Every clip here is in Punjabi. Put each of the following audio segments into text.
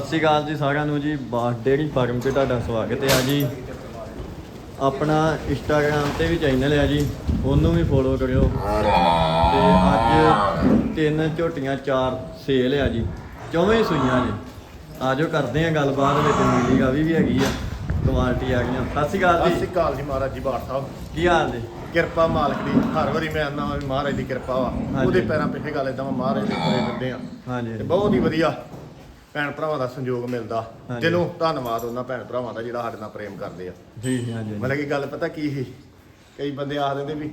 ਸਤਿ ਸ਼੍ਰੀ ਅਕਾਲ ਜੀ ਸਾਰਿਆਂ ਨੂੰ ਜੀ ਬਾਸ ਡੇਅਰੀ ਫਾਰਮ ਤੇ ਤੁਹਾਡਾ ਸਵਾਗਤ ਹੈ ਜੀ। ਆਪਣਾ ਇੰਸਟਾਗ੍ਰam ਤੇ ਵੀ ਚੈਨਲ ਹੈ ਜੀ ਉਹਨੂੰ ਵੀ ਫੋਲੋ ਕਰਿਓ। ਤੇ ਅੱਜ ਤਿੰਨ ਝੋਟੀਆਂ ਚਾਰ ਸੇਲ ਆ ਜੀ। ਚੌਵੇਂ ਹੀ ਸੂਈਆਂ ਜੀ ਆਜੋ ਕਰਦੇ ਆ ਗੱਲਬਾਤ ਵਿੱਚ ਨੀਲੀ ਗਾਵੀ ਵੀ ਹੈਗੀ ਆ ਕੁਆਲਿਟੀ ਆ ਗਈਆਂ। ਸਤਿ ਸ਼੍ਰੀ ਅਕਾਲ ਸਤਿ ਜੀ ਸ਼੍ਰੀ ਅਕਾਲ ਜੀ ਮਹਾਰਾਜ ਜੀ ਬਾਠ ਸਾਹਿਬ। ਕੀ ਹਾਲ ਜੀ ਕਿਰਪਾ ਮਾਲਕ ਦੀ ਹਰ ਵਾਰੀ ਮੈਂ ਆਨਾ ਵੀ ਮਹਾਰਾਜ ਦੀ ਕਿਰਪਾ ਵਾ। ਉਹਦੇ ਪੈਰਾਂ ਪਿੱਛੇ ਗੱਲ ਇਦਾਂ ਮਹਾਰਾਜ ਦੇ ਕੋਲੇ ਦਿੰਦੇ ਆ। ਹਾਂਜੀ। ਤੇ ਬਹੁਤ ਹੀ ਵਧੀਆ। ਭੈਣ ਭਰਾਵਾਂ ਦਾ ਸੰਯੋਗ ਮਿਲਦਾ। ਦਿਲੋਂ ਧੰਨਵਾਦ ਉਹਨਾਂ ਭੈਣ ਭਰਾਵਾਂ ਦਾ ਜਿਹੜਾ ਸਾਡੇ ਨਾਲ ਪ੍ਰੇਮ ਕਰਦੇ ਆ। ਜੀ ਹਾਂਜੀ। ਮਤਲਬ ਕਿ ਗੱਲ ਪਤਾ ਕੀ ਸੀ? ਕਈ ਬੰਦੇ ਆਖ ਦਿੰਦੇ ਵੀ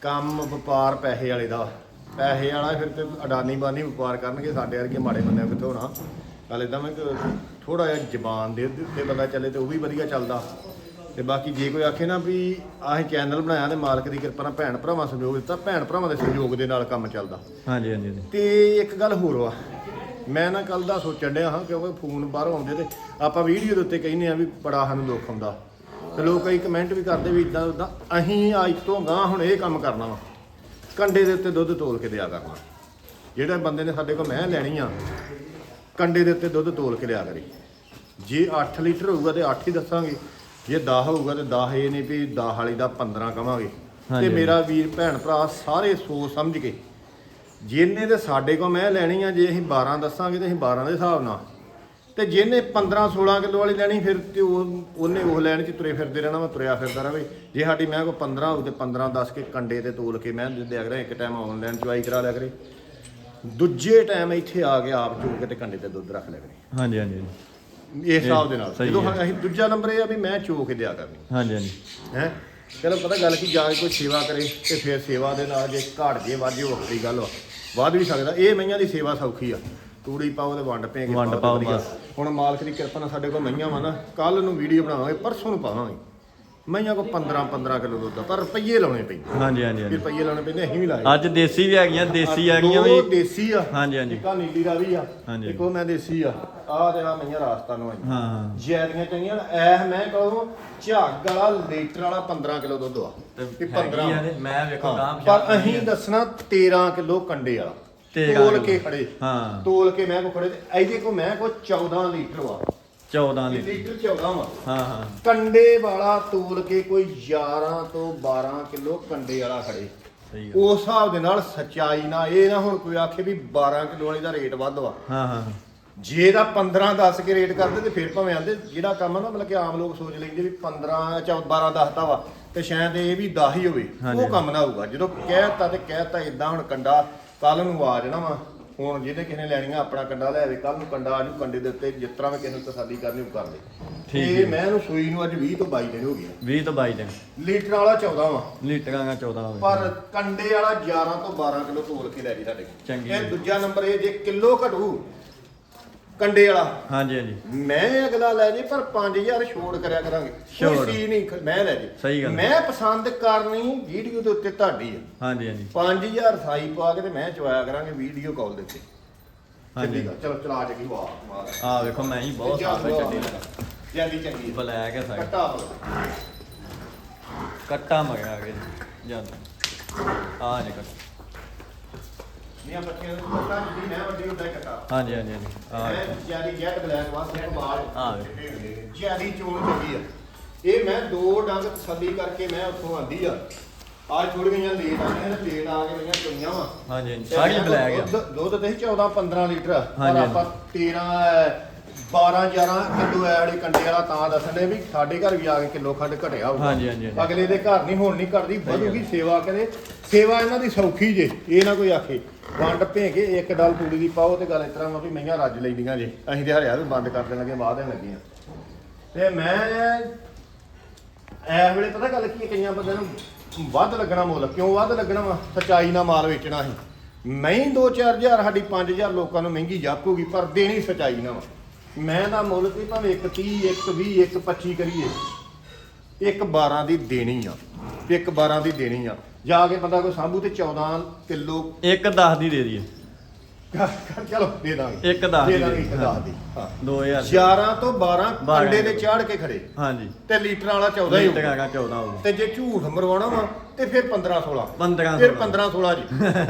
ਕੰਮ ਵਪਾਰ ਪੈਸੇ ਵਾਲੇ ਦਾ। ਪੈਸੇ ਵਾਲਾ ਫਿਰ ਤੇ ਅਡਾਨੀ ਬਾਨੀ ਵਪਾਰ ਕਰਨਗੇ ਸਾਡੇ ਵਰਗੇ ਮਾੜੇ ਬੰਦਿਆਂ ਕਿੱਥੋਂ ਹੋਣਾ? ਗੱਲ ਇਦਾਂ ਮੈਂ ਥੋੜਾ ਜਿਹਾ ਜ਼ਬਾਨ ਦੇ ਉੱਤੇ ਬੰਦਾ ਚੱਲੇ ਤੇ ਉਹ ਵੀ ਵਧੀਆ ਚੱਲਦਾ। ਤੇ ਬਾਕੀ ਜੇ ਕੋਈ ਆਖੇ ਨਾ ਵੀ ਆਹ ਚੈਨਲ ਬਣਾਇਆ ਤੇ ਮਾਲਕ ਦੀ ਕਿਰਪਾ ਨਾਲ ਭੈਣ ਭਰਾਵਾਂ ਸਹਿਯੋਗ ਦਿੱਤਾ ਭੈਣ ਭਰਾਵਾਂ ਦੇ ਸਹਿਯੋਗ ਦੇ ਨਾਲ ਕੰਮ ਚੱਲਦਾ। ਹਾਂਜੀ ਹਾਂਜੀ। ਤੇ ਇੱਕ ਗੱਲ ਹੋਰ ਵਾ। ਮੈਂ ਨਾ ਕੱਲ ਦਾ ਸੋਚਣ ਡਿਆ ਹਾਂ ਕਿਉਂਕਿ ਫੋਨ ਬਾਹਰੋਂ ਆਉਂਦੇ ਤੇ ਆਪਾਂ ਵੀਡੀਓ ਦੇ ਉੱਤੇ ਕਹਿੰਦੇ ਆ ਵੀ ਬੜਾ ਸਾਨੂੰ ਦੁੱਖ ਹੁੰਦਾ। ਤੇ ਲੋਕ ਕਈ ਕਮੈਂਟ ਵੀ ਕਰਦੇ ਵੀ ਇਦਾਂ ਉਦਾਂ ਅਸੀਂ ਅੱਜ ਤੋਂ ਗਾਂ ਹੁਣ ਇਹ ਕੰਮ ਕਰਨਾ ਵਾ। ਕੰਡੇ ਦੇ ਉੱਤੇ ਦੁੱਧ ਤੋਲ ਕੇ ਦਿਆ ਕਰਨਾ। ਜਿਹੜੇ ਬੰਦੇ ਨੇ ਸਾਡੇ ਕੋਲ ਮੈਂ ਲੈਣੀ ਆ ਕੰਡੇ ਦੇ ਉੱਤੇ ਦੁੱਧ ਤੋਲ ਕੇ ਲਿਆ ਕਰੀ। ਜੇ 8 ਲੀਟਰ ਹੋਊਗਾ ਤੇ 8 ਹੀ ਦੱਸਾਂਗੇ। ਜੇ 10 ਹੋਊਗਾ ਤੇ 10 ਇਹ ਨਹੀਂ ਵੀ 10 ਵਾਲੀ ਦਾ 15 ਕਵਾਂਗੇ। ਤੇ। ਮੇਰਾ ਵੀਰ ਭੈਣ ਭਰਾ ਸਾਰੇ ਸੋਚ ਸਮਝ ਕੇ ਜਿਹਨੇ ਤੇ ਸਾਡੇ ਕੋਲ ਮੈਂ ਲੈਣੀ ਆ ਜੇ ਅਸੀਂ 12 ਦੱਸਾਂਗੇ ਤੇ ਅਸੀਂ 12 ਦੇ ਹਿਸਾਬ ਨਾਲ। ਤੇ ਜਿਹਨੇ 15 16 ਕਿਲੋ ਵਾਲੀ ਲੈਣੀ ਫਿਰ ਤੇ ਉਹ ਉਹਨੇ ਉਹ ਲੈਣ ਚ ਤੁਰੇ ਫਿਰਦੇ ਰਹਿਣਾ ਮੈਂ ਤੁਰਿਆ ਫਿਰਦਾ ਰਵੇ ਜੇ ਸਾਡੀ ਮੈਂ ਕੋ 15 ਹੋਊ ਤੇ 15 ਦੱਸ ਕੇ ਕੰਡੇ ਤੇ ਤੋਲ ਕੇ ਮੈਂ ਦੇ ਦਿਆ ਕਰਾਂ ਇੱਕ ਟਾਈਮ ਆਨਲਾਈਨ ਚੁਆਈ ਕਰਾ ਲਿਆ ਕਰੇ। ਦੂਜੇ ਟਾਈਮ ਇੱਥੇ ਆ ਕੇ ਆਪ ਚੋ ਕੇ ਤੇ ਕੰਡੇ ਤੇ ਦੁੱਧ ਰੱਖ ਲਿਆ ਕਰੇ। ਹਾਂਜੀ ਹਾਂਜੀ। ਇਸ ਹਿਸਾਬ ਦੇ ਨਾਲ। ਜਦੋਂ। ਅਸੀਂ ਦੂਜਾ ਨੰਬਰ ਇਹ ਆ ਵੀ ਮੈਂ ਚੋ ਕੇ ਦਿਆ ਕਰਨੀ। ਹਾਂਜੀ ਹਾਂਜੀ। ਹੈ? ਚਲੋ ਪਤਾ ਗੱਲ ਕੀ ਜਾ ਕੇ ਕੋਈ ਸੇਵਾ ਕਰੇ ਤੇ ਫਿਰ ਸੇਵਾ ਦੇ ਨਾਲ ਜੇ ਘਾਟ ਜੇ ਵਾਜੇ ਉਹ ਵੱਖਰੀ ਗੱਲ ਵਾ। ਵੱਧ ਵੀ ਸਕਦਾ। ਇਹ ਮਈਆਂ ਦੀ ਸੇਵਾ ਸੌਖੀ ਆ। ਤੂੜੀ ਪਾਓ ਤੇ ਵੰਡ ਪੇ ਕੇ ਵੰਡ ਪਾਓ। ਹੁਣ ਮਾਲਕ ਦੀ ਕਿਰਪਾ ਨਾਲ ਸਾਡੇ ਕੋਲ ਮਈਆਂ ਵਾ ਨਾ ਕੱਲ ਨੂੰ ਵੀਡੀਓ ਬਣਾਵਾਂਗੇ ਪਰਸੋਂ ਨੂੰ ਪਾਵਾਂਗੇ। ਮਈਆਂ ਕੋ 15 15 ਕਿਲੋ ਦੁੱਧ ਆ, ਪਰ ਰੁਪਈਏ ਲਾਉਣੇ ਪੈਂਦੇ ਹਾਂਜੀ ਹਾਂਜੀ ਹਾਂਜੀ। ਰੁਪਈਏ ਲਾਉਣੇ ਪੈਂਦੇ ਅਸੀਂ ਵੀ ਲਾਏ ਅੱਜ ਦੇਸੀ ਵੀ ਹੈਗੀਆਂ ਦੇਸੀ ਹੈਗੀਆਂ ਦੋ ਵੀ। ਦੇਸੀ ਆ ਹਾਂਜੀ ਹਾਂਜੀ। ਇੱਕ ਆ ਨੀਲੀ ਦਾ ਵੀ ਆ ਹਾਂਜੀ। ਇੱਕ ਉਹ ਮੈਂ ਦੇਸੀ ਆ। ਆਹ ਤੇ ਆ ਮਈਆਂ ਰਾਸਤਾ ਨੂੰ ਆਈ ਹਾਂ। ਜੈਦੀਆਂ ਚੰਗੀਆਂ ਐ ਮੈਂ ਕਹੂੰ ਝੱਗ ਵਾਲਾ ਲੀਟਰ ਵਾਲਾ 15 ਕਿਲੋ ਦੁੱਧ ਆ। ਤੇ ਤੇ ਹੈਗੀ ਆ 15 ਤੇ ਮੈਂ ਵੇਖੋ ਹਾਂ, ਪਰ ਅਸੀਂ ਦੱਸਣਾ 13 ਕਿਲੋ ਕੰਡੇ ਵਾਲਾ। 13 ਤੋਲ ਕਿੱਲੋ। ਕੇ ਖੜੇ। ਹਾਂ। ਤੋਲ ਕੇ ਮੈਂ ਕੋ ਖੜੇ ਤੇ ਇਹਦੇ ਕੋ ਮੈਂ ਕੋ 14 ਲੀਟਰ ਵਾ। 14 ਲੀਟਰ ਲੀਟਰ 14 ਵਾ। ਹਾਂ ਹਾਂ। ਕੰਡੇ ਵਾਲਾ ਤੋਲ ਕੇ ਕੋਈ 11 ਤੋਂ 12 ਕਿਲੋ ਕੰਡੇ ਵਾਲਾ ਖੜੇ। ਸਹੀ ਗੱਲ। ਉਸ ਹਿਸਾਬ ਦੇ ਨਾਲ ਸਚਾਈ ਨਾਲ ਇਹ ਨਾ ਹੁਣ ਕੋਈ ਆਖੇ ਵੀ 12 ਕਿਲੋ ਵਾਲੀ ਦਾ ਰੇਟ ਵੱਧ ਵਾ। ਹਾਂ ਹਾਂ ਜੇ ਦਾ 15 10 ਕੇ ਰੇਟ ਕਰਦੇ ਤੇ ਫਿਰ ਭਾਵੇਂ ਆਂਦੇ ਜਿਹੜਾ ਕੰਮ ਆ ਨਾ ਮਤਲਬ ਕਿ ਆਮ ਲੋਕ ਸੋਚ ਲੈਂਦੇ ਵੀ 15 ਜਾਂ 12 ਦੱਸਦਾ ਵਾ ਤੇ ਸ਼ਾਇਦ ਇਹ ਵੀ 10 ਹੀ ਹੋਵੇ ਹਾਂਜੀ। ਉਹ ਕੰਮ ਨਾ ਹੋਊਗਾ। ਜਦੋਂ ਕਹਿਤਾ ਤੇ ਕਹਿਤਾ ਇਦਾਂ ਹੁਣ ਕੰਡਾ ਕੱਲ ਨੂੰ ਆ ਜਾਣਾ ਵਾ। ਹੁਣ ਜਿਹਨੇ ਕਿਸੇ ਨੇ ਲੈਣੀਆਂ ਆਪਣਾ ਕੰਡਾ ਲੈ ਆਵੇ ਕੱਲ ਨੂੰ ਕੰਡਾ ਆਜੂ ਕੰਡੇ ਦੇ ਉੱਤੇ ਜਿਸ ਤਰ੍ਹਾਂ ਵੀ ਕਿਸੇ ਨੂੰ ਤਸੱਲੀ ਕਰਨੀ ਉਹ ਕਰ ਦੇ ਠੀਕ ਤੇ ਮੈਂ ਇਹਨੂੰ ਸੂਈ ਨੂੰ ਅੱਜ 20 ਤੋਂ 22 ਦਿਨ ਹੋ ਗਏ ਆ। 20 ਤੋਂ 22 ਦਿਨ ਲੀਟਰ ਵਾਲਾ 14 ਵਾ ਲੀਟਰਾਂ ਦਾ 14 ਹੋਵੇ ਪਰ ਕੰਡੇ ਵਾਲਾ 11 ਤੋਂ 12 ਕਿਲੋ ਤੋਲ ਕੇ ਲੈ ਗਈ ਸਾਡੇ ਕੋਲ। ਚੰਗੀ ਇਹ ਹੈ। ਦੂਜਾ ਨੰਬਰ ਇਹ ਜੇ ਕਿਲੋ ਘਟੂ ਕੰਡੇ ਵਾਲਾ। ਹਾਂਜੀ ਹਾਂਜੀ। ਮੈਂ ਅਗਲਾ ਲੈ ਜੇ ਪਰ 5000 ਛੋੜ ਕਰਿਆ ਕਰਾਂਗੇ। ਛੋੜ। ਕੋਈ ਚੀਜ਼ ਨਹੀਂ ਖ- ਮੈਂ ਲੈ ਜੇ। ਸਹੀ ਗੱਲ। ਮੈਂ ਪਸੰਦ ਕਰਨੀ ਵੀਡੀਓ ਦੇ ਉੱਤੇ ਤੁਹਾਡੀ ਆ। ਹਾਂਜੀ ਹਾਂਜੀ। 5000 ਸਾਈ ਪਾ ਕੇ ਤੇ ਮੈਂ ਚਵਾਇਆ ਕਰਾਂਗੇ ਵੀਡੀਓ ਕਾਲ ਦੇ ਉੱਤੇ। ਹਾਂਜੀ। ਚੱਲੀ ਚਲੋ ਚਲਾ ਚੱਲੀ ਵਾਹ ਵਾਹ ਆ ਵੇਖੋ ਮੈਂ ਹੀ ਬਹੁਤ ਸਾਫ਼ ਹੈ ਚੱਡੀ ਜਾਂਦੀ ਚੰਗੀ ਆ। ਬਲੈਕ ਹੈ ਸਾਰਾ। ਕੱਟਾ ਹੋ ਕੱਟਾ ਮਗਿਆ ਗਿਆ ਜੀ। ਜਾਂਦਾ। ਆ ਜੇ ਕੱਟਾ। ਨੀਆਂ ਬੱਚੀਆਂ ਨੂੰ ਕੱਟਾ ਜਿੱਦੀ ਮੈਂ ਵੱਡੀ ਹੁੰਦਾ ਹੀ ਕੱਟਾ ਹਾਂਜੀ ਹਾਂਜੀ ਹਾਂਜੀ। ਆ ਮੈਂ ਜਿਆਦੀ ਜੈਟ ਬਲੈਕ ਵਾਸਤੇ ਕਮਾਲ ਹਾਂ। ਜਿਆਦੀ ਚੋਣ ਚੰਗੀ ਆ। ਇਹ ਮੈਂ ਦੋ ਡੰਗ ਤਸੱਲੀ ਕਰਕੇ ਮੈਂ ਉੱਥੋਂ ਆਂਦੀ ਆ। ਅੱਜ ਥੋੜੀ ਗਈਆਂ ਲੇਟ ਆ ਗਈਆਂ ਤੇ ਲੇਟ ਆ ਕੇ ਗਈਆਂ ਚੋਈਆਂ ਵਾ। ਹਾਂਜੀ ਹਾਂਜੀ। ਸਾਰੀ ਬਲੈਕ ਆ। ਦੁੱਧ- ਦੁੱਧ ਤੇ 14 15 ਲੀਟਰ। ਆ। ਪਰ ਹਾਂਜੀ, ਆਪਾਂ 13 12 11 ਕਿਲੋ ਐੜੀ ਕੰਡੇ ਵਾਲਾ ਤਾਂ ਦੱਸਣ ਵੀ ਸਾਡੇ ਘਰ ਵੀ ਆ ਕੇ ਕਿਲੋ ਖੰਡ ਘਟਿਆ ਹੋਊਗਾ। ਹਾਂਜੀ, ਹਾਂਜੀ, ਹਾਂਜੀ। ਅਗਲੇ ਦੇ ਘਰ ਨਹੀਂ ਹੁਣ ਨਹੀਂ ਵਧੂਗੀ ਸੇਵਾ ਕਰੇ। ਸੇਵਾ ਇਹਨਾਂ ਦੀ ਸੌਖੀ ਜੇ ਇਹ ਨਾ ਕੋਈ ਆਖੇ ਵੰਡ ਭੇ ਕੇ ਇੱਕ ਡਲ ਤੂੜੀ ਦੀ ਪਾਓ ਤੇ ਗੱਲ ਇਸ ਤਰ੍ਹਾਂ ਵਾ ਵੀ ਮਈਆਂ ਰੱਜ ਲੈਂਦੀਆਂ ਜੇ। ਅਸੀਂ ਤੇ ਹਰਿਆ ਵੀ ਬੰਦ ਕਰ ਦੇਣ ਲੱਗੇ ਬਾਅਦ ਦੇਣ ਲੱਗੇ ਆ। ਤੇ ਮੈਂ ਐ ਵੇਲੇ ਪਤਾ ਗੱਲ ਕੀ ਹੈ ਕਈਆਂ ਬੰਦਿਆਂ ਨੂੰ ਵੱਧ ਲੱਗਣਾ ਮੁੱਲ। ਕਿਉਂ ਵੱਧ ਲੱਗਣਾ ਵਾ? ਸਚਾਈ ਨਾਲ ਮਾਲ ਵੇਚਣਾ ਸੀ ਮੈਂ 2-4000 ਸਾਡੀ 5000 ਲੋਕਾਂ ਨੂੰ ਮਹਿੰਗੀ ਜਾਪੂਗੀ ਪਰ ਦੇਣੀ ਸਚਾਈ ਨਾਲ। ਵਾ ਮੈਂ ਦਾ ਮੁੱਲ ਤੇ ਭਾਵੇਂ 130 120 125 ਕਰੀਏ। ਇੱਕ 12 ਦੀ ਦੇਣੀ ਆ। ਇੱਕ 12 ਦੀ ਦੇਣੀ ਆ। ਜਾ ਕੇ ਬੰਦਾ ਕੋਈ ਸਾਂਭੂ ਤੇ 14 ਕਿਲੋ। ਇੱਕ 10 ਦੀ ਦੇ ਦਈਏ। ਚਲੋ ਦੇ ਦਾਂਗੇ। ਇੱਕ ਦਸ ਦੀ ਦੇ ਦਾਂਗੇ ਦੇ ਇੱਕ ਦਿਓ। 10 ਦੀ। ਹਾਂ। 2000 11 ਤੋਂ 12 ਬਾਰਾਂ ਕੰਡੇ ਦੇ ਚਾੜ ਕੇ ਖੜੇ। ਹਾਂਜੀ। ਤੇ ਲੀਟਰਾਂ ਵਾਲਾ 14 ਹੀ ਲੀਟਰ ਦਾ 14 ਹੋਊ ਤੇ ਜੇ ਝੂਠ ਮਰਵਾਉਣਾ ਵਾ ਤੇ ਫਿਰ 15 16 15 ਫਿਰ 15 16 ਜੀ।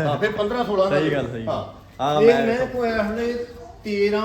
ਹਾਂ ਫਿਰ 15 16 ਸਹੀ ਗੱਲ, ਸਹੀ ਹਾਂ। ਆ ਮੈਂ- ਮੈਂ ਕੋਈ ਹਲੇ 13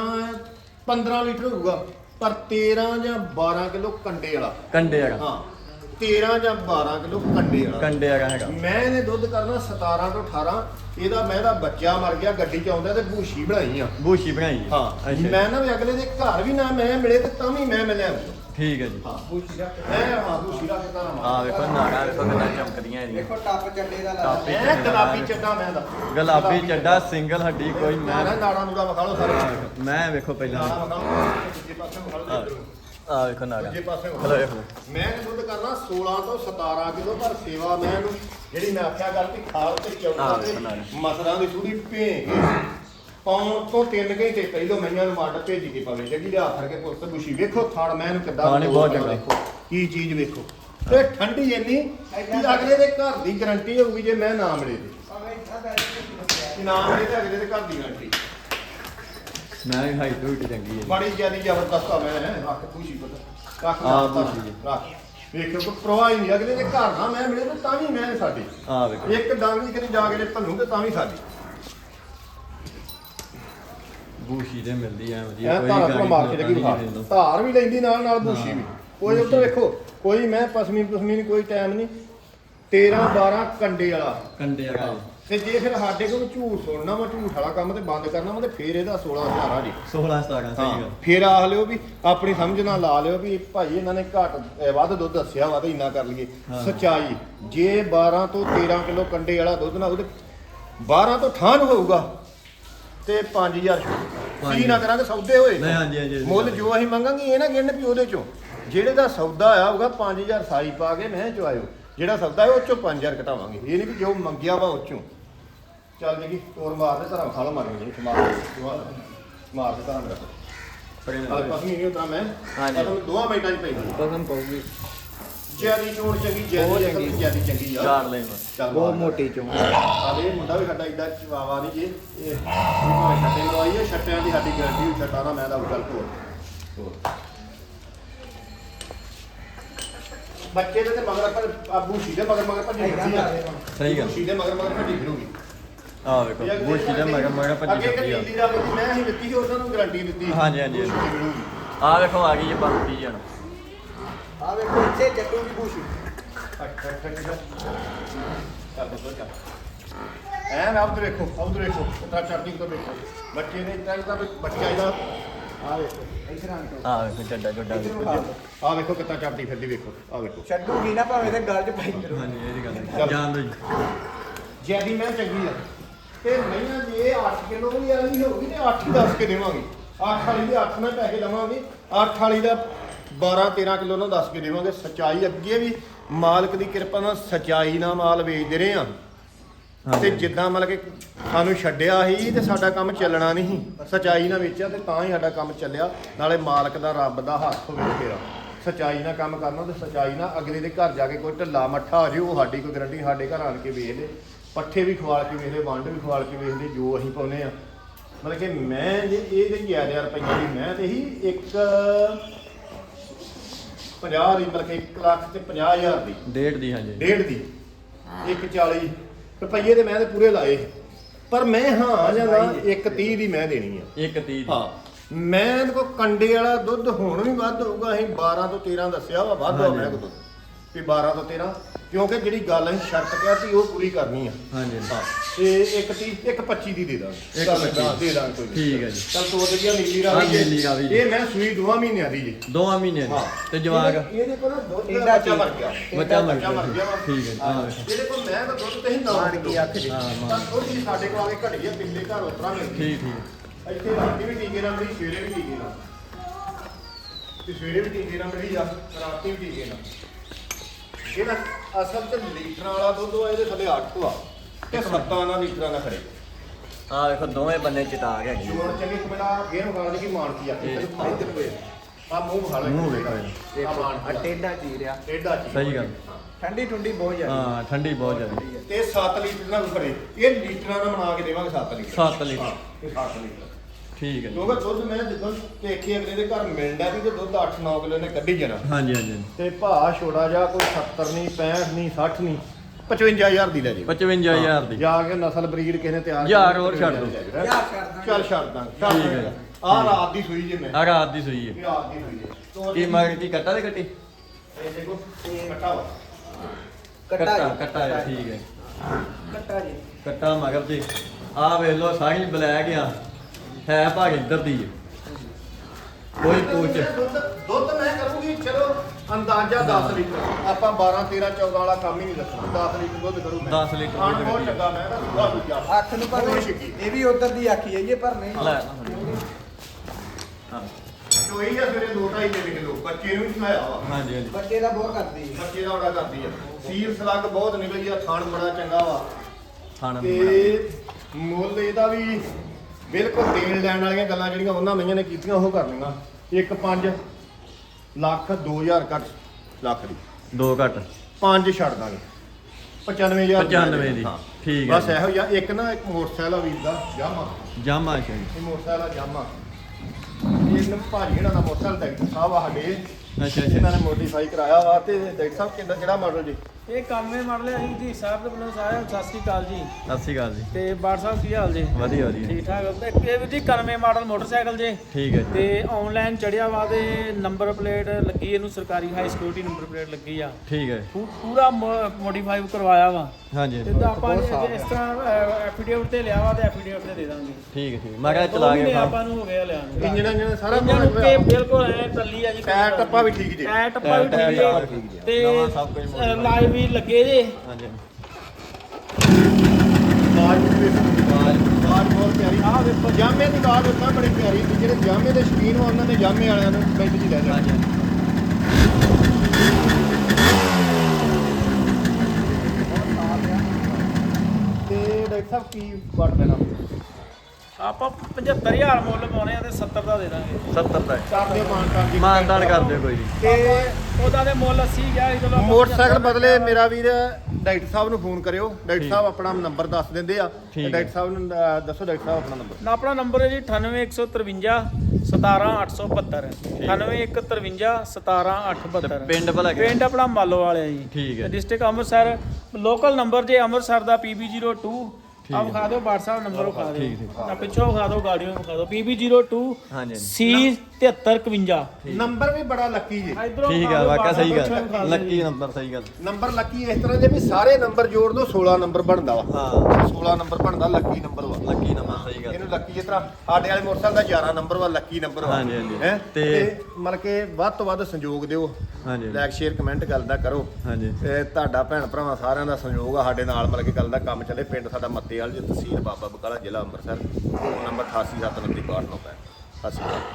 15 ਲੀਟਰ ਹੋਊਗਾ ਪਰ 13 ਜਾਂ 12 ਕਿਲੋ ਕੰਡੇ ਵਾਲਾ। ਕੰਡੇ ਵਾਲਾ। ਹਾਂ। 13 ਜਾਂ 12 ਕਿਲੋ ਕੰਡੇ ਵਾਲਾ। ਕੰਡੇ ਵਾਲਾ ਹੈਗਾ। ਮੈਂ ਇਹਨੇ ਦੁੱਧ ਕਰਨਾ 17 ਤੋਂ 18 ਇਹਦਾ ਮੈਂ ਇਹਦਾ ਬੱਚਾ ਮਰ ਗਿਆ ਗੱਡੀ ਚ ਆਉਂਦਾ ਤੇ ਭੂਸ਼ੀ ਬਣਾਈ ਆ। ਬੂਸ਼ੀ ਬਣਾਈ। ਹੈ। ਹਾਂ ਅੱਛਾ। ਮੈਂ ਨਾ ਵੀ ਅਗਲੇ ਦੇ ਘਰ ਵੀ ਨਾ ਮੈਂ ਮਿਲੇ ਤੇ ਤਾਂ ਵੀ ਮੈਂ ਮਿਲਿਆ। ਠੀਕ ਹੈ ਜੀ। ਹਾਂ ਭੂਸ਼ੀ ਰੱਖ ਮੈਂ ਹਾਂ ਭੂਸ਼ੀ ਰੱਖ ਘਰ ਆ ਵੇਖੋ ਨਾੜਾ ਵੇਖੋ ਕਿੰਨਾ ਚਮਕਦੀਆਂ ਇਹਦੀਆਂ। ਦੇਖੋ ਟੱਪ ਚੱਡੇ ਦਾ ਲਾ ਟੱਪ। ਮੈਂ ਗੁਲਾਬੀ ਚੱਡਾ ਮੈਂ ਦਾ ਗੁਲਾਬੀ ਚੱਡਾ ਸਿੰਗਲ ਹੱਡੀ ਕੋਈ ਮੈਂ ਨਾੜਾ ਨੂੜਾ ਵਿਖਾ ਲਓ ਸਾਰੇ। ਮੈਂ ਵੇਖੋ ਪਹਿਲਾਂ। ਨਾੜਾ ਵਿਖਾ ਲਓ ਦੂਜੇ ਪਾਸੇ ਵਿਖਾ ਲਓ ਇੱਧਰ। ਆ ਵੇਖੋ ਨਾੜਾ ਦੂਜੇ ਪਾਸੇ ਵਿਖਾ ਹਲੋ ਲਓ। ਵੇਖੋ ਮੈਂ ਦੁੱਧ ਕਰਨਾ 16 ਤੋਂ 17 ਕਿਲੋ ਪਰ ਸੇਵਾ ਮੈਂ ਇਹਨੂੰ ਜਿਹੜੀ ਮੈਂ ਆਖਿਆ ਗੱਲ ਕਿ ਖਾਲ ਤੇ ਹਾਂ, ਚੌੜਾ ਤੇ ਵੇਖੋ ਨਾਲ। ਮਸਰਾਂ ਦੀ ਸੂੜੀ ਭੇ ਕੇ ਪੌਣ ਤੋਂ 3 ਘੰਟੇ ਪਹਿਲੋਂ ਮਈਆਂ ਨੂੰ ਮਾਡ ਭੇਜੀ ਕੇ ਪਵੇ ਜੱਗੀ ਲਿਆ ਫੜ ਕੇ ਪੁੱਤ ਬੁਸ਼ੀ ਵੇਖੋ ਥਾਣ ਮੈਂ ਇਹਨੂੰ ਕਿੱਦਾਂ ਥਾਣ ਹੀ ਬਹੁਤ ਚੰਗਾ। ਵੇਖੋ, ਕੀ ਚੀਜ਼ ਵੇਖੋ ਤੇ ਠੰਡੀ ਇੰਨੀ ਕਿ ਅਗਲੇ ਦੇ ਘਰ ਦੀ ਗਾਰੰਟੀ ਹੋਊਗੀ ਜੇ ਮੈਂ ਨਾ ਮਿਲੇ ਤੇ ਨਾ ਮਿਲੇ ਤੇ ਅਗਲੇ ਦੇ ਘਰ ਦੀ ਗਾਰੰਟੀ ਮੈਂ ਵੀ ਹਾਈਟ ਹੂਟ ਚੰਗੀ ਹੈ ਬੜੀ ਜਿਆਦੀ ਜ਼ਬਰਦਸਤ ਆ ਮੈਂ ਰੱਖ ਖੁਸ਼ੀ ਪੁੱਤ। ਰੱਖ ਹਾਂ, ਰੱਖ, ਖੁਸ਼ੀ। ਰੱਖ। ਵੇਖੋ ਕੋਈ ਪ੍ਰਵਾਹ ਹੀ ਨਹੀਂ ਅਗਲੇ ਦੇ ਘਰ ਨਾ ਮੈਂ ਮਿਲੇ ਤੇ ਤਾਂ ਵੀ ਮੈਂ ਸਾਡੀ। ਆ ਵੇਖੋ। ਇੱਕ ਡੰਗ ਵੀ ਕਿਤੇ ਜਾ ਕੇ ਜੇ ਭੰਨੂ ਤੇ ਤਾਂ ਵੀ ਸਾਡੀ। ਬੂਸ਼ੀ ਤੇ ਮਿਲਦੀ ਐ ਵਧੀਆ ਕੋਈ ਧਾਰ ਤੋਂ ਮਾਰ ਕੇ ਲੱਗੀ ਨਹੀਂ ਵਿਖਾ। ਧਾਰ ਵੀ ਲੈਂਦੀ ਨਾਲ ਨਾਲ ਬੂਸ਼ੀ ਵੀ। ਕੋਈ ਬੂਸ਼ੀ। ਵੇਖੋ ਕੋਈ ਮੈਂ ਪਸਮੀ ਪਸਮੀ ਨਹੀਂ ਕੋਈ ਟਾਈਮ ਨਹੀਂ 13 12 ਕੰਡੇ ਵਾਲਾ। ਕੰਡੇ ਵਾਲਾ। ਤੇ ਜੇ ਫਿਰ ਸਾਡੇ ਕੋਲ ਝੂਠ ਸੁਣਨਾ ਵਾ ਝੂਠ ਵਾਲਾ ਕੰਮ ਤੇ ਬੰਦ ਕਰਨਾ ਵਾ ਤੇ ਫਿਰ ਇਹਦਾ 16 ਹਜ਼ਾਰ ਆ ਜੀ। 16 17 ਸਹੀ ਗੱਲ। ਫਿਰ ਆਖ ਲਿਓ ਵੀ ਆਪਣੀ ਸਮਝ ਨਾਲ ਲਾ ਲਿਓ ਵੀ ਭਾਈ ਇਹਨਾਂ ਨੇ ਘੱਟ ਅਹ ਵੱਧ ਦੁੱਧ ਦੱਸਿਆ ਵਾ ਤੇ ਇੰਨਾ ਕਰ ਲਈਏ। ਸਚਾਈ ਜੇ 12 ਤੋਂ 13 ਕਿਲੋ ਕੰਡੇ ਵਾਲਾ ਦੁੱਧ ਨਾ ਉਹਦੇ 12 ਤੋਂ ਠਾਣ ਹੋਊਗਾ ਤੇ 5000 ਪੰਜ ਕੀ ਨਾ ਕਰਾਂਗੇ ਸੌਦੇ ਹੋਏ। ਨਹੀਂ ਹਾਂਜੀ ਹਾਂਜੀ ਮੁੱਲ ਜੋ ਅਸੀਂ ਮੰਗਾਂਗੇ ਇਹ ਨਾ ਗਿਣ ਵੀ ਉਹਦੇ ਚੋਂ। ਜਿਹੜੇ ਦਾ ਸੌਦਾ ਆਇਆ ਹੋਊਗਾ 5000 ਸਾਈ ਪਾ ਕੇ ਮੈਂ ਚੁਆਇਓ ਜਿਹੜਾ ਸੌਦਾ ਹੈ ਉਹ ਚੋਂ 5000 ਘਟਾਵਾਂਗੇ। ਇਹ ਨਹੀਂ ਵੀ ਜੋ ਮੰਗਿਆ ਵਾ ਉਹ ਚੋਂ। ਚੱਲ ਜੀ ਤੋਰ ਮਾਰ ਦੇ ਧਰਮ ਖਾਲੋ ਮਾਰ ਜੀ ਮਾਰ ਮਾਰ ਮਾਰ ਦੇ ਧਰਮ ਰੱਖ ਪਰੇ ਨਾ ਹਾਲੇ ਪਸਮੀ ਨਹੀਂ ਉਤਰਾ ਮੈਂ। ਹਾਂਜੀ। ਤੁਹਾਨੂੰ ਦੋਵਾਂ ਮਿੰਟਾਂ 'ਚ ਜਿਆਦੀ ਚੋਣ ਚੰਗੀ ਬਹੁਤ ਜਿਆਦੀ ਚੰਗੀ। ਚੰਗੀ ਜਿਆਦੀ ਚੰਗੀ ਆ। ਚਾਰ ਲੈ ਮੈਂ ਚੱਲ ਬਹੁਤ ਮਾਰ। ਮੋਟੀ ਚੋਂ ਆਲੇ ਮੁੰਡਾ ਵੀ ਸਾਡਾ ਏਡਾ ਚਵਾਵਾ ਨਹੀਂ ਜੇ। ਇਹ ਭਾਵੇਂ ਛੱਟੇ ਲਵਾਈ ਹੈ ਛੱਟਿਆਂ ਦੀ ਸਾਡੀ ਗਾਰੰਟੀ ਛੱਟਾ ਨਾ ਮੈਂ ਦਾ ਗੱਲ ਤੋੜ ਤੋੜ ਬੱਚੇ ਦੇ ਤੇ ਮਗਰ ਪਰ ਆਬੂ ਸੀ ਦੇ ਮਗਰ ਮਗਰ ਭੱਜੀ ਫਿਰਦੀ ਆ ਸਹੀ ਗੱਲ। ਸੀ ਦੇ ਮਗਰ ਮਗਰ ਭੱਜੀ ਫਿਰੂਗੀ। ਆ ਵੇਖੋ ਬੂਸ਼ੀ ਦੇ ਮਗਰ ਮਗਰ ਭੱਜੀ ਅੱਗੇ ਜਾਂਦੀ ਆ। ਦਿੱਲੀ ਦਾ ਕੋਈ ਮੈਂ ਹੀ ਦਿੱਤੀ ਸੀ ਉਹਨਾਂ ਨੂੰ ਗਾਰੰਟੀ ਦਿੱਤੀ ਹਾਂਜੀ, ਹਾਂਜੀ, ਹਾਂਜੀ। ਆ ਵੇਖੋ ਆ ਗਈ ਜੇ ਬੰਤੀ ਜਣ। ਆ ਵੇਖੋ ਇੱਥੇ ਚੱਡੂ ਦੀ ਬੂਸ਼ੀ ਅੱਠ, ਅੱਠ, ਅੱਠ। ਚੱਲ ਬੱਬਰ ਚੱਲ। ਐ ਨਾ ਉਧਰ ਵੇਖੋ ਉਧਰ ਵੇਖੋ ਉਤਰਾ ਚੜਦੀ ਉਧਰ ਵੇਖੋ। ਬੱਚੇ ਨੇ ਇਤਨਾ ਦਾ ਬੱਚਾ ਇਹਦਾ। ਆ ਵੇਖੋ ਇਧਰ ਆਂ ਤੋਂ ਆ ਵੇਖੋ ਚੱਡਾ ਚੱਡਾ ਵੇਖੋ ਆ ਵੇਖੋ ਕਿੱਦਾਂ ਚੜਦੀ ਫਿਰਦੀ ਵੇਖੋ ਆ ਵੇਖੋ। ਚੱਡੂਗੀ ਨਾ ਭਾਵੇਂ ਤੇ ਗੱਲ 'ਚ ਪਾਈ ਕਰੋ। ਹਾਂਜੀ ਇਹਦੀ ਗੱਲ ਹੈ। ਚੱਲ। ਜਾਣ ਦੋ ਜੀ। ਜਿਆਦੀ ਮੈਂ ਚੰਗੀ ਆ। ਤੇ ਮਹੀਨਾ ਜੇ 8 ਕਿਲੋ ਵੀ ਵਾਲੀ ਹੋਊਗੀ ਤੇ 8 ਹੀ ਦੱਸ ਕੇ ਦੇਵਾਂਗੇ। 8 ਵਾਲੀ ਦੇ 8 ਨਾਲ ਪੈਸੇ ਲਵਾਂਗੇ। 8 ਵਾਲੀ ਦਾ 12 13 ਕਿਲੋ ਨਾਲ ਦੱਸ ਕੇ ਦੇਵਾਂਗੇ। ਸਚਾਈ ਅੱਗੇ ਵੀ ਮਾਲਕ ਦੀ ਕਿਰਪਾ ਨਾਲ ਸਚਾਈ ਨਾਲ ਮਾਲ ਵੇਚਦੇ ਰਹੇ ਆ। ਤੇ ਜਿੱਦਾਂ ਮਤਲਬ ਕਿ ਸਾਨੂੰ ਛੱਡਿਆ ਸੀ ਤੇ ਸਾਡਾ ਕੰਮ ਚੱਲਣਾ ਨਹੀਂ ਸਚਾਈ ਨਾਲ ਵੇਚਿਆ ਤੇ ਤਾਂ ਹੀ ਸਾਡਾ ਕੰਮ ਚੱਲਿਆ। ਨਾਲੇ ਮਾਲਕ ਦਾ ਰੱਬ ਦਾ ਹੱਥ ਹੋਵੇ ਫੇਰਾ। ਸਚਾਈ ਨਾਲ ਕੰਮ ਕਰਨਾ ਤੇ ਸਚਾਈ ਨਾਲ ਅਗਲੇ ਦੇ ਘਰ ਜਾ ਕੇ ਕੋਈ ਢਿੱਲਾ ਮੱਠਾ ਆ ਜੇ ਉਹ ਸਾਡੀ ਕੋਈ ਗਰੰਟੀ ਸਾਡੇ ਘਰ ਆਣ ਕੇ ਵੇਖ ਲੈ ਪੱਠੇ ਵੀ ਖਵਾਲ ਕੇ ਵੇਖ ਲੈ ਵੰਡ ਵੀ ਖਵਾਲ ਕੇ ਵੇਖ ਲੈ ਜੋ ਅਸੀਂ ਪਾਉਨੇ ਆ ਮਤਲਬ ਕਿ ਮੈਂ ਜੇ ਇਹ ਜਿਹੜੀ 1000 ਰੁਪਈਆ ਦੀ ਮੈਂ ਤੇ ਹੀ ਇੱਕ 50 ਦੀ ਮਤਲਬ ਕਿ 1 ਲੱਖ ਤੇ 50000 ਦੀ। ਡੇਢ ਦੀ ਹਾਂਜੀ। ਡੇਢ ਦੀ। 140 ਰੁਪਈਏ ਦੇ ਮੈਂ ਤੇ ਪੂਰੇ ਲਾਏ। ਪਰ ਮੈਂ ਹਾਂ ਜਾਂ ਨਾ 130 ਦੀ ਮੈਂ ਦੇਣੀ ਆ। ਇੱਕ 30 ਦੀ। ਹਾਂ। ਮੈਂ ਕੋ ਕੰਡੇ ਵਾਲਾ ਦੁੱਧ ਹੁਣ ਵੀ ਵੱਧ ਹੋਊਗਾ ਅਸੀਂ 12 ਤੋਂ 13 ਦੱਸਿਆ ਵਾ ਵੱਧ। ਹੋਣਾ ਕੋ ਦੁੱਧ। ਵੀ 12 ਤੋਂ 13 ਕਿਉਂਕਿ ਜਿਹੜੀ ਗੱਲ ਅਸੀਂ ਸ਼ਰਤ ਕਹਿਤੀ ਉਹ ਪੂਰੀ ਕਰਨੀ ਆ। ਹਾਂਜੀ ਹਾਂ ਤੇ ਇੱਕ 30 ਇੱਕ 25 ਦੀ ਦੇ ਦਾਂਗੇ। ਇੱਕ ਚੱਲ 25 ਦੇ। ਦਾਂਗੇ ਕੋਈ। ਠੀਕ ਹੈ ਜੀ। ਚੱਲ ਤੋੜ ਗਿਆ ਨੀਲੀ ਹਾਂ, ਰਾਵੀ ਨੀਲੀ ਰਾਵੀ ਜੀ। ਇਹ ਮੈਂ ਸੂਈ ਦੋਵਾਂ ਮਹੀਨਿਆਂ ਦੀ ਜੀ। ਦੋਵਾਂ ਮਹੀਨੇ ਦੀ। ਹਾਂ। ਤੇ ਜਵਾਕ? ਇਹਦੇ- ਇਹਦੇ ਕੋਲ ਨਾ ਦੁੱਧ ਦਾ ਇਹਦਾ ਬੱਚਾ ਮਰ ਗਿਆ। ਬੱਚਾ ਮਰ ਬੱਚਾ ਮਰ ਗਿਆ ਵਾ। ਠੀਕ ਹੈ ਜੀ, ਹਾਂ। ਵੇਖੋ। ਇਹਦੇ ਕੋਲ ਮੈਂ ਤਾਂ ਦੁੱਧ ਤੇ ਹੀ ਨਾ ਮਾਰ ਕੇ ਅੱਖ ਜੀ ਹਾਂ ਤਾਂ ਮਾਂ ਥੋੜੀ ਸਾਡੇ ਕੋਲ ਆ ਕੇ ਘੜੀ ਆ ਪਿਛਲੇ ਘਰ ਉਤਰਾ ਮਿਲਦੀ ਠੀਕ ਠੀਕ। ਇੱਥੇ ਰਾਤੀ ਵੀ ਟੀਕੇ ਨਾਲ ਮਿਲੀ ਸਵੇਰੇ ਵੀ ਟੀਕੇ ਨਾਲ। ਤੇ ਸਵੇਰੇ ਵੀ ਟੀਕੇ ਨਾਲ ਮਿਲੀ ਆ ਰਾਤੀ ਵੀ ਟੀਕੇ ਨਾਲ। ਇਹਦਾ ਅਸਲ ਤੇ ਲੀਟਰਾਂ ਵਾਲਾ ਦੁੱਧ ਆ ਇਹਦੇ ਥੱਲੇ 8 ਆ ਤੇ 7 ਨਾਲ ਲੀਟਰਾਂ ਨਾਲ ਖੜੇ। ਆ ਵੇਖੋ ਦੋਵੇਂ ਬੰਨੇ ਚਟਾ ਕੇ ਹੈਗੀ। ਜੋੜ ਚੰਗੀ ਕਮੜਾ ਗੇਰ ਵਾਲ ਦੀ ਮਾਨ ਕੀ ਆ ਇਹ ਇੱਧਰ ਵੇ ਆ ਮੂੰਹ ਖਾ ਲੈ। ਮੂੰਹ ਵੇਖੋ ਆ ਦੇਖੋ ਮਾਨ ਆ ਟੇਡਾ ਚੀਰਿਆ ਟੇਡਾ ਚੀਜ਼ ਸਹੀ ਗੱਲ। ਠੰਡੀ ਠੁੰਡੀ ਬਹੁਤ ਜ਼ਿਆਦਾ। ਹਾਂ ਠੰਡੀ ਬਹੁਤ ਜ਼ਿਆਦਾ। ਤੇ 7 ਲੀਟਰ ਨਾਲ ਖੜੇ ਇਹ। ਲੀਟਰਾਂ ਨਾਲ ਬਣਾ ਕੇ ਦੇਵਾਂਗੇ 7 ਲੀਟਰ। ਸੱਤ ਲੀਟਰ। 7 ਲੀਟਰ। ਠੀਕ ਹੈ ਜੀ। ਕਿਉਂਕਿ ਦੁੱਧ ਮੈਂ ਜਦੋਂ ਦੇਖੀ ਅਗਲੇ ਦੇ ਘਰ ਮਿਲਦਾ ਵੀ ਤੇ ਦੁੱਧ 8-9 ਕਿਲੋ ਨੇ ਕੱਢੀ ਜਾਣਾ। ਹਾਂਜੀ ਹਾਂਜੀ ਤੇ ਭਾ ਛੋੜਾ ਜਾ ਕੋਈ 70 ਨਹੀਂ 65 ਨਹੀਂ 60 ਨਹੀਂ 55000 ਦੀ ਲੈ ਜੀ 55000 ਦੀ। ਜਾ ਕੇ ਨਸਲ ਬਰੀਡ ਕਿਸੇ ਨੇ ਤਿਆਰ ਯਾਰ ਹੋਰ ਛੱਡ ਦਿਓ। 55,000 ਦੀ। ਲੈ ਜਾਓ, ਹੈਂ। ਯਾਰ ਛੱਡ ਦਾਂਗੇ। ਚੱਲ ਛੱਡ ਦਾਂ ਠੀਕ ਹੈ। ਆ ਰਾਤ ਦੀ ਸੂਈ ਜੇ ਮੈਂ। ਆ ਰਾਤ ਦੀ ਸੂਈ ਹੈ। ਇਹ ਰਾਤ ਦੀ ਸੂਈ ਜੇ ਕੀ ਮਗਰ ਕੀ ਕੱਟਾ ਦੇ ਕੱਟੀ? ਇਹ ਦੇਖੋ ਕੱਟਾ ਵਾ। ਕੱਟਾ ਜੀ। ਕੱਟਾ ਹੈ ਠੀਕ ਹੈ। ਕੱਟਾ ਜੀ। ਕੱਟਾ ਮਗਰ ਜੀ। ਆ ਵੇਖ ਲਓ ਸਾਰੀ ਬਲੈਕ ਆ। ਹੈ ਭਾਗ ਇੱਧਰ ਦੀ। ਹੈ ਕੋਈ ਪੂਛ। ਦੁੱਧ ਦੁੱਧ ਮੈਂ ਕਰੂੰਗੀ ਚਲੋ ਅੰਦਾਜ਼ਾ 10 ਲੀਟਰ। ਆਪਾਂ 12 13 14 ਵਾਲਾ ਕੰਮ ਹੀ ਨਹੀਂ ਦੱਸਣਾ। 10 ਲੀਟਰ ਦੁੱਧ ਕਰੂੰਗਾ 10 ਲੀਟਰ ਦੁੱਧ ਬਹੁਤ। ਚੰਗਾ ਮੈਂ ਦੂਜਾ ਅੱਖ ਨੂੰ ਪਰ। ਇਹ ਵੀ ਉਧਰ ਦੀ ਆਖੀ ਹੈ ਇਹ ਪਰ ਨਹੀਂ। ਲੈ ਹਾਂ। ਚੋਈ ਆ ਸਵੇਰੇ 2.5 ਕਿਲੋ। ਬੱਚੇ ਨੂੰ ਵੀ ਖਿਲਾਇਆ ਵਾ। ਹਾਂਜੀ ਹਾਂਜੀ। ਬੱਚੇ ਦਾ ਬਹੁਤ ਕਰਦੀ ਹੈ। ਬੱਚੇ ਦਾ ਬੜਾ ਕਰਦੀ ਆ। ਸੀਲ ਸਲੱਗ ਬਹੁਤ ਨਿਕਲੀ ਆ ਖਾਣ ਬੜਾ ਚੰਗਾ ਵਾ। ਖਾਣਾ ਤੇ ਮੁੱਲ ਇਹਦਾ ਵੀ ਬਿਲਕੁਲ ਦੇਣ ਲੈਣ ਵਾਲੀਆਂ ਗੱਲਾਂ ਜਿਹੜੀਆਂ ਉਹਨਾਂ ਮਈਆਂ ਨੇ ਕੀਤੀਆਂ ਉਹ ਕਰਨੀਆਂ ਇੱਕ 5 ਲੱਖ 2000 ਘੱਟ ਲੱਖ ਦੀ। ਦੋ ਘੱਟ। 5 ਛੱਡ ਦਾਂਗੇ। 95000 95 ਦੀ ਹਾਂ। ਠੀਕ ਹੈ। ਬਸ ਇਹੋ ਜਿਹਾ ਇੱਕ ਨਾ ਇੱਕ ਮੋਟਰਸਾਈਕਲ ਆ ਵੀਰ ਦਾ ਜਾਮਾ। ਜਾਮਾ ਸ਼ਾਹੀ ਇਹ ਮੋਟਰਸਾਈਕਲ ਆ ਜਾਮਾ। ਇਹ ਭਾਜੀ ਇਹਨਾਂ ਦਾ ਮੋਟਰਸਾਈਕਲ ਡਾਕਟਰ ਸਾਹਿਬ ਆ ਸਾਡੇ। ਅੱਛਾ ਇਹਨਾਂ ਅੱਛਾ ਨੇ ਮੋਡੀਫਾਈ ਕਰਾਇਆ ਵਾ ਤੇ ਡਾਕਟਰ ਸਾਹਿਬ ਕਿੰਦਾ ਕਿਹੜਾ ਮਾਡਲ ਜੀ? ਇਹ 91 ਮਾਡਲ ਹੈ ਜੀ ਸਾਹਿਬ ਦੇ ਵੱਲੋਂ ਸਾਰਿਆਂ ਨੂੰ ਸਤਿ ਸ੍ਰੀ ਅਕਾਲ ਜੀ। ਸਤਿ ਸ਼੍ਰੀ ਅਕਾਲ ਜੀ। ਤੇ ਬਾੜ ਸਾਹਿਬ ਕੀ ਹਾਲ ਜੀ? ਵਧੀਆ ਵਧੀਆ। ਠੀਕ ਠਾਕ ਤੇ ਇਹ ਵੀ ਜੀ 91 ਮਾਡਲ ਮੋਟਰਸਾਈਕਲ ਜੇ। ਠੀਕ ਹੈ ਤੇ ਜੀ ਆਨਲਾਈਨ ਚੜਿਆ ਵਾ ਤੇ ਨੰਬਰ ਪਲੇਟ ਲੱਗੀ ਇਹਨੂੰ ਸਰਕਾਰੀ ਹਾਈ ਸਿਕਿਉਰਿਟੀ ਨੰਬਰ ਪਲੇਟ ਲੱਗੀ ਆ। ਠੀਕ ਹੈ। ਪੂ- ਪੂਰਾ ਮੋਡੀਫਾਈ ਕਰਵਾਇਆ ਵਾ। ਹਾਂਜੀ। ਤੇ ਤਾਂ ਆਪਾਂ ਜੇ ਇਸ ਤਰ੍ਹਾਂ ਐਫੀਡੇਵਿਟ ਤੇ ਲਿਆ ਵਾ ਤੇ ਐਫੀਡੇਵਿਟ ਤੇ ਦੇ ਦਾਂਗੇ। ਠੀਕ ਹੈ ਠੀਕ ਮੈਂ ਕਿਹਾ ਦੋ ਚਲਾ ਮਹੀਨੇ ਕੇ ਖਾ ਆਪਾਂ ਨੂੰ ਹੋ ਗਿਆ ਲਿਆ ਨੂੰ। ਇੰਜਣ ਇੰਜਣ ਸਾਰਾ ਇੰਜਣ ਕੇ ਬਿਲਕੁਲ ਐ ਟੱਲੀ ਆ ਜੀ। ਟਾਇਰ ਟੱਪਾ ਵੀ ਠੀਕ ਜੇ। ਟਾਇਰ ਟੱਪਾ ਵੀ ਟਾਇਰ ਠੀਕ ਟੱਪਾ ਹੈ ਠੀਕ ਜੇ। ਤੇ ਨਵਾਂ ਸਭ ਕੁਝ ਵੀ ਲੱਗੇ ਜੇ। ਹਾਂਜੀ। ਆਵਾਜ਼ ਵੀ ਆਵਾਜ਼ ਆਵਾਜ਼ ਬਹੁਤ ਪਿਆਰੀ। ਆਹ ਵੇਖੋ ਜਾਮੇ ਦੀ ਆਵਾਜ਼ ਉਦਾਂ ਬੜੀ ਪਿਆਰੀ। ਜਿਹੜੇ ਜਾਮੇ ਦੇ ਸ਼ੌਕੀਨ ਹੋਣ ਉਹਨਾਂ ਦੇ ਜਾਮੇ ਵਾਲਿਆਂ ਨੂੰ 'ਚ ਹੀ ਲੈ ਹਾਂਜੀ। ਤੇ ਡਾਕਟਰ ਸਾਹਿਬ ਕੀ ਵੜ ਦੇਣਾ ਆਪਾਂ 75000 ਮੁੱਲ ਪਾਉਣੇ ਆ ਤੇ 70 ਦਾ ਦੇ ਦਾਂਗੇ 70 ਦਾ ਹੈ। ਕਰਦੇ ਮਾਨਤਾਨ ਜੀ ਮਾਨਦਾਨ ਕਰ ਦਿਓ ਕੋਈ ਨਹੀਂ ਤੇ ਉਹਦਾ ਦੇ ਮੁੱਲ 80 ਗਿਆ ਸੀ ਚਲੋ ਆਪਾਂ ਮੋਟਰਸਾਈਕਲ ਬਦਲੇ ਮੇਰਾ ਵੀਰ ਡਾਕਟਰ ਸਾਹਿਬ ਨੂੰ ਫੋਨ ਕਰਿਓ ਡਾਕਟਰ ਠੀਕ। ਸਾਹਿਬ ਆਪਣਾ ਨੰਬਰ ਦੱਸ ਦਿੰਦੇ ਆ ਠੀਕ ਹੈ। ਡਾਕਟਰ ਸਾਹਿਬ ਨੂੰ ਅਹ, ਦੱਸੋ ਡਾਕਟਰ ਸਾਹਿਬ ਆਪਣਾ ਨੰਬਰ ਨਾ ਆਪਣਾ ਨੰਬਰ ਹੈ ਜੀ 98153 17872 98153 17872 ਪਿੰਡ ਭਲਾ ਕਿਹੜਾ? ਪਿੰਡ ਆਪਣਾ ਮਾਲੋ ਵਾਲਿਆ ਜੀ ਠੀਕ ਹੈ। ਡਿਸਟ੍ਰਿਕਟ ਅੰਮ੍ਰਿਤਸਰ ਲੋਕਲ ਨੰਬਰ ਜੇ ਅੰਮ੍ਰਿਤਸਰ ਦਾ PB02 ਠੀਕ ਆਪ ਹੈ। ਵਿਖਾ ਦਿਓ WhatsApp ਨੰਬਰ ਵਿਖਾ ਠੀਕ, ਦਿਓ। ਠੀਕ। ਆ ਪਿੱਛੋਂ ਵਿਖਾ ਦਿਓ ਗਾੜੀਆਂ ਵਿਖਾ ਦਿਓ। PB02 ਹਾਂਜੀ C 7351 ਨੰਬਰ ਵੀ ਬੜਾ ਲੱਕੀ ਜੀ। ਇਧਰੋਂ ਠੀਕ ਆ ਵਾਕਿਆ ਸਹੀ ਗੱਲ। ਲੱਕੀ ਨੰਬਰ ਸਹੀ ਗੱਲ। ਨੰਬਰ ਲੱਕੀ ਇਸ ਤਰ੍ਹਾਂ ਦੇ ਵੀ ਸਾਰੇ ਨੰਬਰ ਜੋੜ ਦੋ 16 ਨੰਬਰ ਬਣਦਾ ਵਾ। ਹਾਂ। 16 ਨੰਬਰ ਬਣਦਾ ਲੱਕੀ ਨੰਬਰ ਵਾ। ਲੱਕੀ ਨੰਬਰ ਸਹੀ ਗੱਲ। ਇਹਨੂੰ ਲੱਕੀ ਜਿਸ ਤਰ੍ਹਾਂ ਸਾਡੇ ਵਾਲੇ ਮੋਟਰਸਾਈਕਲ ਦਾ 11 ਨੰਬਰ ਵਾ ਲੱਕੀ ਨੰਬਰ ਵਾ। ਹਾਂਜੀ, ਹਾਂਜੀ। ਹੈਂ? ਤੇ- ਤੇ ਮਤਲਬ ਕਿ ਵੱਧ ਤੋਂ ਵੱਧ ਸੰਯੋਗ ਦਿਓ। ਹਾਂਜੀ ਲਾਈਕ ਸ਼ੇਅਰ ਕਮੈਂਟ ਗੱਲ ਦਾ ਕਰੋ। ਹਾਂਜੀ। ਤੇ ਤੁਹਾਡਾ ਭੈਣ ਭਰਾਵਾਂ ਸਾਰਿਆਂ ਦਾ ਸੰਯੋਗ ਆ ਸਾਡੇ ਨਾਲ ਮਤਲਬ ਕਿ ਗੱਲ ਦਾ ਕੰਮ ਚੱਲੇ ਪਿੰਡ ਸਾਡਾ ਮੱਤੇ ਵਾਲ ਜੀ ਤਹਿਸੀਲ ਬਾਬਾ ਬਕਾਲਾ ਜ਼ਿਲ੍ਹਾ ਅੰਮ੍ਰਿਤਸਰ ਫੋਨ ਨੰਬਰ 88792629 ਸਤਿ ਸ਼੍ਰੀ ਅਕਾਲ।